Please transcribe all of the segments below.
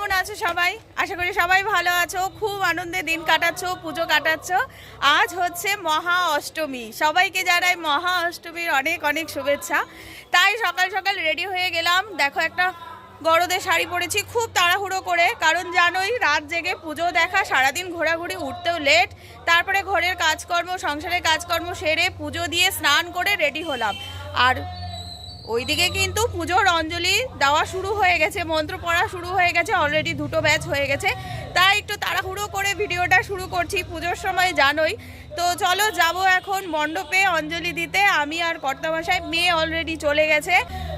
কেমন আছো সবাই? আশা করি সবাই ভালো আছো, খুব আনন্দে দিন কাটাচ্ছো, পুজো কাটাচ্ছ। আজ হচ্ছে মহা অষ্টমী। সবাইকে জানাই মহা অষ্টমীর অনেক অনেক শুভেচ্ছা। তাই সকাল সকাল রেডি হয়ে গেলাম। দেখো একটা গরদের শাড়ি পরেছি, খুব তাড়াহুড়ো করে। কারণ জানোই, রাত জেগে পুজো দেখা, সারাদিন ঘোরাঘুরি, উঠতেও লেট তারপরে ঘরের কাজকর্ম, সংসারের কাজকর্ম সেরে পুজো দিয়ে স্নান করে রেডি হলাম। আর ওইদিকে কিন্তু পুজোর অঞ্জলি দেওয়া শুরু হয়ে গেছে, মন্ত্র পড়া শুরু হয়ে গেছে অলরেডি দুটো ব্যাচ হয়ে গেছে। তাই একটু তাড়াহুড়ো করে ভিডিওটা শুরু করছি, পুজোর সময় জানোই। তো চলো যাব এখন মণ্ডপে অঞ্জলি দিতে, আমি আর কর্তামশাই, মেয়ে অলরেডি চলে গেছে।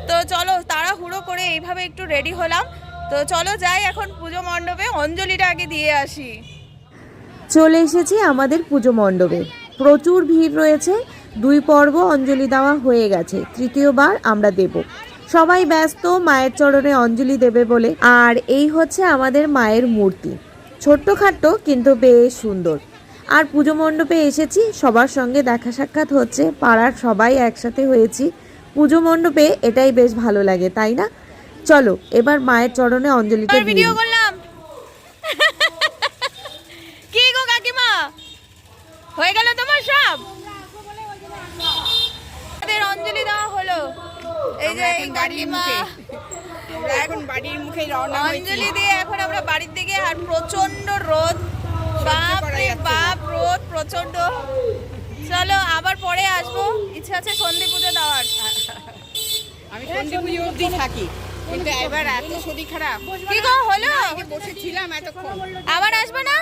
তো চলো তাড়াহুড়ো করে এইভাবে একটু রেডি হলাম। তো চলো যাই এখন পুজো মণ্ডপে, অঞ্জলিটা আগে দিয়ে আসি। চলে এসেছি আমাদের পুজো মণ্ডপে। প্রচুর ভিড় রয়েছে দুই পর্ব অঞ্জলি দেওয়া হয়ে গেছে তৃতীয়বার আমরা দেব। সবাই ব্যস্ত মায়ের চরণে অঞ্জলি দেবে বলে। আর এই হচ্ছে আমাদের মায়ের মূর্তি। ছোট্টখাট্ট কিন্তু বেশ সুন্দর। আর পুজো মণ্ডপে এসেছি সবার সঙ্গে দেখা সাক্ষাৎ হচ্ছে পাড়ার সবাই একসাথে হয়েছি। পুজো মণ্ডপে এটাই বেশ ভালো লাগে তাই না? চলো এবার মায়ের চরণে অঞ্জলিটা ভিডিও করলাম। কি গো কাকিমা? হয়ে গেল তোমার সব আমাদের অঞ্জলি দেওয়া হলো এই যে এই কাকিমা। আমরা এখন বাড়ির মুখে রওনা অঞ্জলি দিয়ে এখন আমরা বাড়ির দিকে আর প্রচণ্ড রোদ। বাপ রে বাপ রোদ প্রচণ্ড চলো আবার পরে আসব। ইচ্ছা আছে সন্ধি পুজো দেওয়ার। আমি সন্ধে পুজো অবধি থাকি। কিন্তু এবার এত শরীর খারাপ। কি গো হলো? বসেছিলাম এতক্ষণ। আবার আসবে না?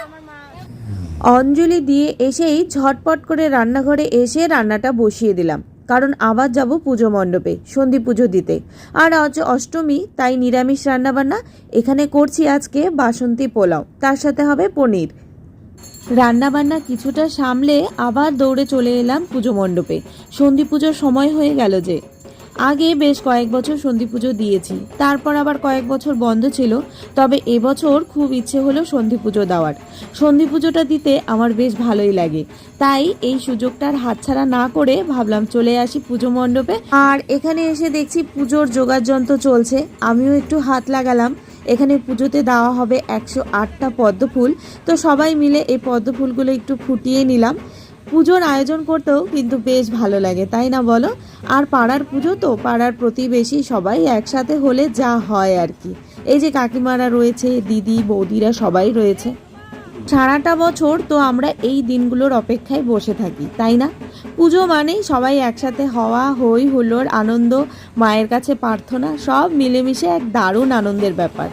অঞ্জলি দিয়ে এসেই ঝটপট করে রান্নাঘরে এসে রান্নাটা বসিয়ে দিলাম। কারণ আবার যাব পুজো মণ্ডপে, সন্ধি পুজো দিতে। আর আজ অষ্টমী, তাই নিরামিষ রান্নাবান্না এখানে করছি আজকে বাসন্তী পোলাও, তার সাথে হবে পনির। রান্নাবান্না কিছুটা সামলে আবার দৌড়ে চলে এলাম পুজো মণ্ডপে। সন্ধি পুজোর সময় হয়ে গেল যে। আগে বেশ কয়েক বছর সন্ধি পুজো দিয়েছি। তারপর আবার কয়েক বছর বন্ধ ছিল, তবে এবছর খুব ইচ্ছে হলো সন্ধি পুজো দেওয়ার। সন্ধি পুজোটা দিতে আমার বেশ ভালোই লাগে। তাই এই সুযোগটার হাতছাড়া না করে ভাবলাম চলে আসি পুজো মণ্ডপে। আর এখানে এসে দেখছি পুজোর যোগার যন্ত্র চলছে। আমিও একটু হাত লাগালাম। এখানে পুজোতে দেওয়া হবে একশো আটটা পদ্ম ফুল তো সবাই মিলে এই পদ্ম ফুলগুলো একটু ফুটিয়ে নিলাম। পুজোর আয়োজন করতেও কিন্তু বেশ ভালো লাগে, তাই না বলো? আর পাড়ার পুজো তো, পাড়ার প্রতিবেশী সবাই একসাথে হলে যা হয় আর কি। এই যে কাকিমারা রয়েছে, দিদি, বৌদিরা সবাই রয়েছে। সারাটা বছর তো আমরা এই দিনগুলোর অপেক্ষায় বসে থাকি, তাই না? পুজো মানেই সবাই একসাথে হওয়া হই হুল্লোড়, আনন্দ, মায়ের কাছে প্রার্থনা, সব মিলেমিশে এক দারুণ আনন্দের ব্যাপার।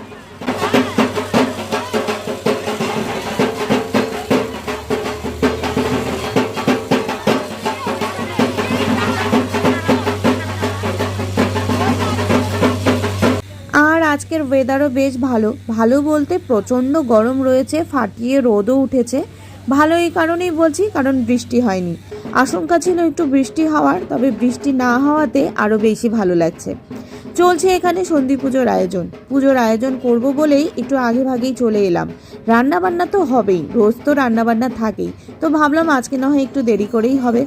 আজকের ওয়েদারও বেশ ভালো। ভালো বলতে প্রচণ্ড গরম রয়েছে, ফাটিয়ে রোদও উঠেছে। ভালো এই কারণেই বলছি, কারণ বৃষ্টি হয়নি। আশঙ্কা ছিল একটু বৃষ্টি হওয়ার, তবে বৃষ্টি না হওয়াতে আরও বেশি ভালো লাগছে। চলছে এখানে সন্ধি পুজোর আয়োজন। পুজোর আয়োজন করব বলেই একটু আগে ভাগেই চলে এলাম। রান্নাবান্না তো হবেই, রোজ তো রান্নাবান্না থাকেই। তো ভাবলাম আজকে না হয় একটু দেরি করেই হবে।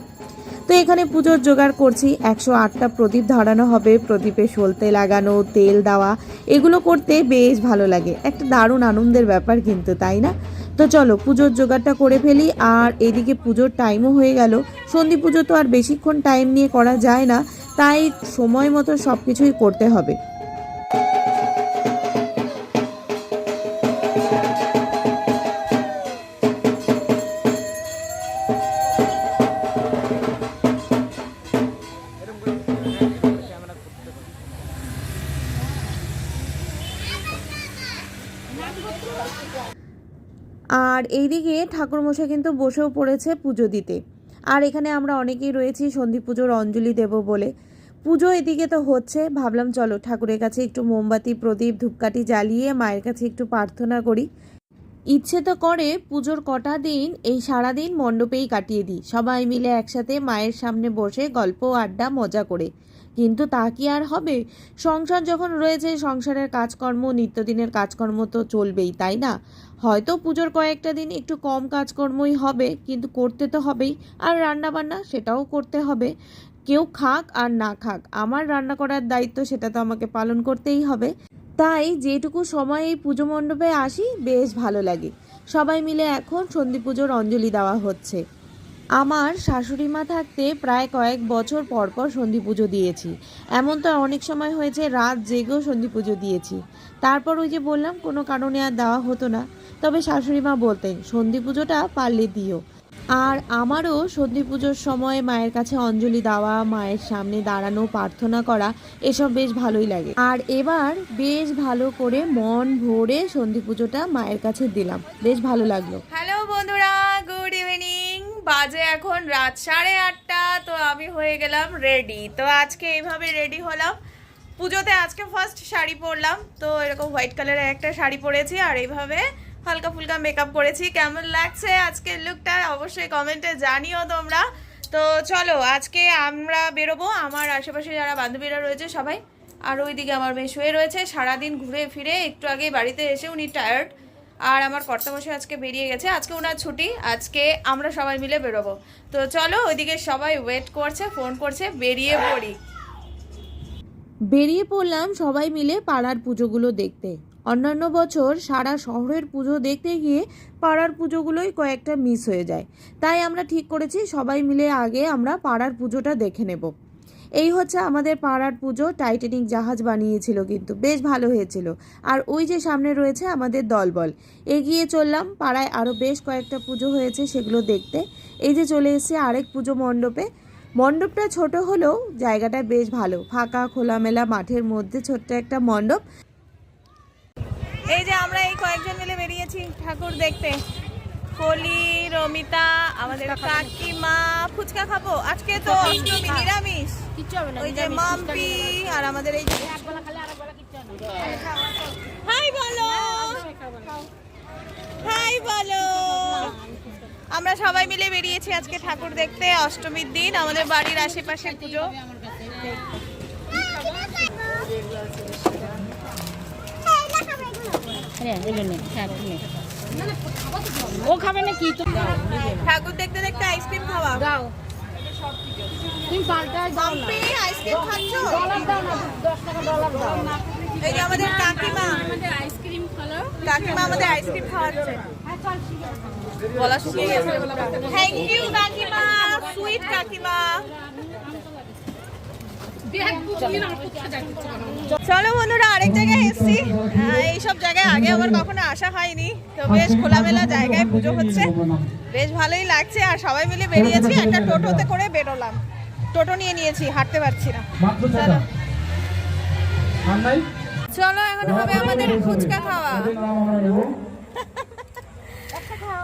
তো এখানে পুজোর জোগাড় করছি। একশো আটটা প্রদীপ ধরানো হবে, প্রদীপে সলতে লাগানো তেল দেওয়া, এগুলো করতে বেশ ভালো লাগে। একটা দারুণ আনন্দের ব্যাপার কিন্তু, তাই না? তো চলো, পুজোর জোগাড়টা করে ফেলি। আর এদিকে পুজোর টাইমও হয়ে গেল। সন্ধি পুজো তো আর বেশিক্ষণ টাইম নিয়ে করা যায় না, তাই সময় মতো সব কিছুই করতে হবে। আর এইদিকে ঠাকুরমশাই কিন্তু বসেও পড়েছে পুজো দিতে। আর এখানে আমরা অনেকেই রয়েছি, সন্ধি পুজোর অঞ্জলি দেব বলে। পুজো এদিকে তো হচ্ছে, ভাবলাম চলো ঠাকুরের কাছে একটু মোমবাতি, প্রদীপ, ধূপকাঠি জ্বালিয়ে মায়ের কাছে একটু প্রার্থনা করি। ইচ্ছে তো করে পুজোর কটা দিন, এই সারা দিন মণ্ডপেই কাটিয়ে দিই। সবাই মিলে একসাথে মায়ের সামনে বসে গল্প, আড্ডা, মজা করে। কিন্তু তা কি আর হবে? সংসার যখন রয়েছে, সংসারের কাজকর্ম, নিত্যদিনের কাজকর্ম তো চলবেই, তাই না? হয়তো পুজোর কয়েকটা দিন একটু কম কাজকর্মই হবে, কিন্তু করতে তো হবেই। আর রান্না বান্না সেটাও করতে হবে। কেউ খাক আর না খাক, আমার রান্না করার দায়িত্ব সেটা তো আমাকে পালন করতেই হবে। তাই যেটুকু সময় এই পুজো মণ্ডপে আসি, বেশ ভালো লাগে। সবাই মিলে এখন সন্ধি পুজোর অঞ্জলি দেওয়া হচ্ছে। আমার শাশুড়ি মা থাকতে প্রায় কয়েক বছর পর পর সন্ধি পুজো দিয়েছি। এমন তো অনেক সময় হয়েছে, রাত জেগেও সন্ধি পুজো দিয়েছি। তারপর ওই যে বললাম, কোনো কারণে আর দেওয়া হতো না। তবে শাশুড়ি মা বলতেন, সন্ধি পুজোটা পারলে দিও। আর আমারও সন্ধি পুজোর সময় মায়ের কাছে অঞ্জলি দেওয়া, মায়ের সামনে দাঁড়ানো, প্রার্থনা করা, এসব বেশ ভালোই লাগে। আর এবার বেশ ভালো করে মন ভরে সন্ধি পুজোটা মায়ের কাছে দিলাম। বেশ ভালো লাগল। হ্যালো বন্ধুরা, গুড ইভিনিং। বাজে এখন রাত সাড়ে আটটা, তো আমি হয়ে গেলাম রেডি। তো আজকে এইভাবে রেডি হলাম। পুজোতে আজকে ফার্স্ট শাড়ি পরলাম, তো এরকম হোয়াইট কালারের একটা শাড়ি পরেছি, আর এইভাবে হালকা ফুলকা মেকআপ করেছি, কেমন লাগছে আজকের লুকটা অবশ্যই কমেন্টে জানিও তোমরা। তো চলো, আজকে আমরা বেরোবো, আমার আশেপাশে যারা বান্ধবীরা রয়েছে সবাই, আর ওইদিকে আমার মেয়ে শুয়ে রয়েছে, সারাদিন ঘুরে ফিরে একটু আগে বাড়িতে এসে উনি টায়ার্ড আর আমার কর্তামশাই আজকে বেরিয়ে গেছে, আজকে ওনার ছুটি, আজকে আমরা সবাই মিলে বেরোবো। তো চলো, ওইদিকে সবাই ওয়েট করছে ফোন করছে, বেরিয়ে পড়ি। বেরিয়ে পড়লাম সবাই মিলে পাড়ার পুজোগুলো দেখতে। অন্যান্য বছর সারা শহরের পুজো দেখতে গিয়ে পাড়ার পুজোগুলোই কয়েকটা মিস হয়ে যায়। তাই আমরা ঠিক করেছি, সবাই মিলে আগে আমরা পাড়ার পুজোটা দেখে নেব। এই হচ্ছে আমাদের পাড়ার পুজো টাইটানিক জাহাজ বানিয়েছিল কিন্তু, বেশ ভালো হয়েছিল। আর ওই যে সামনে রয়েছে আমাদের দলবল। এগিয়ে চললাম, পাড়ায় আরও বেশ কয়েকটা পুজো হয়েছে সেগুলো দেখতে। এই যে চলে এসেছে আরেক পুজো মণ্ডপে। মণ্ডপটা ছোট হলেও জায়গাটা বেশ ভালো। ফাঁকা, খোলামেলা, মাঠের মধ্যে ছোট্ট একটা মণ্ডপ। এই যে আমরা এই কয়েকজন মিলে বেরিয়েছি ঠাকুর দেখতে কলি রমিতা আমাদের কাকিমা ফুচকা খাব আজকে তো অষ্টমী নিরামিষ ওই যে মাম্পি আর আমাদের এই হাই বলো হাই বলো আমরা সবাই মিলে বেরিয়েছি আজকে ঠাকুর দেখতে অষ্টমীর দিন আমাদের বাড়ির আশেপাশে পুজো ও খাবে না কি ঠাকুর দেখতে দেখতে আইসক্রিম খাওয়া। দাও। তুমি পাল্টায় দাও না। আইসক্রিম খাচ্ছ? ডলার দাও না দশ টাকা ডলার দাও। এই যে আমাদের কাকিমা। আমাদের আইসক্রিম খালো কাকিমা আমাদের আইসক্রিম খাওয়াচ্ছে। হ্যাঁ চল ঠিক আছে গলা শুকিয়ে গেছে। থ্যাংক ইউ কাকিমা। সুইট কাকিমা। চলো বন্ধুরা আরেক জায়গায় এসেছি। জায়গায় আগে আমার কখনো আসা হয়নি। তো বেশ খোলামেলা জায়গায় পুজো হচ্ছে। বেশ ভালোই লাগছে আর সবাই মিলে বেরিয়েছি। একটা টোটোতে করে বেরোলাম। টোটো নিয়ে নিয়েছি হাঁটতে পারছি না। নাই? চলো এখন হবে আমাদের ফুচকা খাওয়া।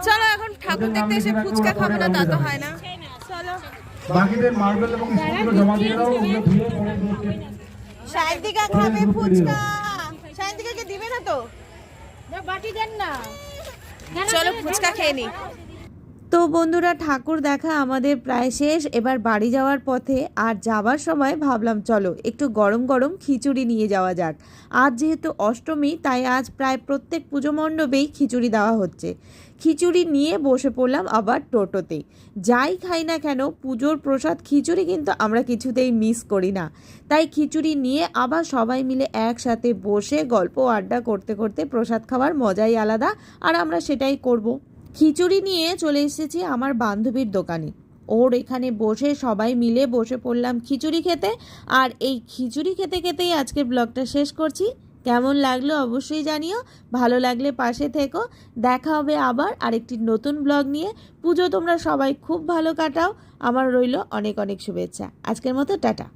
চলো এখন ঠাকুর দেখতে এসে ফুচকা খাব না তা তো হয় না। চলো। বাকিদের মার্বেল এবং স্কুলগুলো জমা দিয়ে দাও ওগুলো ধুয়ে পরে খাবে ফুচকা। তো। বাটি দেন না। চলো ফুচকা খেয়ে নি। তো বন্ধুরা, ঠাকুর দেখা আমাদের প্রায় শেষ। এবার বাড়ি যাওয়ার পথে আর যাবার সময় ভাবলাম, চলো একটু গরম গরম খিচুড়ি নিয়ে যাওয়া যাক। আজ যেহেতু অষ্টমী, তাই আজ প্রায় প্রত্যেক পুজো মণ্ডপেই খিচুড়ি দেওয়া হচ্ছে। খিচুড়ি নিয়ে বসে পড়লাম আবার টোটোতে। যাই খাই না কেন, পুজোর প্রসাদ খিচুড়ি কিন্তু আমরা কিছুতেই মিস করি না। তাই খিচুড়ি নিয়ে আবার সবাই মিলে একসাথে বসে গল্প আড্ডা করতে করতে প্রসাদ খাওয়ার মজাই আলাদা, আর আমরা সেটাই করব। খিচুড়ি নিয়ে চলে এসেছি আমার বান্ধবীর দোকানে। ওর এখানে বসে সবাই মিলে বসে পড়লাম খিচুড়ি খেতে। আর এই খিচুড়ি খেতে খেতেই আজকের ব্লগটা শেষ করছি। কেমন লাগল অবশ্যই জানিও। ভালো লাগলে পাশে থেকো। দেখা হবে আবার আরেকটি নতুন ব্লগ নিয়ে। পুজো তোমরা সবাই খুব ভালো কাটাও। আমার রইল অনেক অনেক শুভেচ্ছা। আজকের মতো টাটা।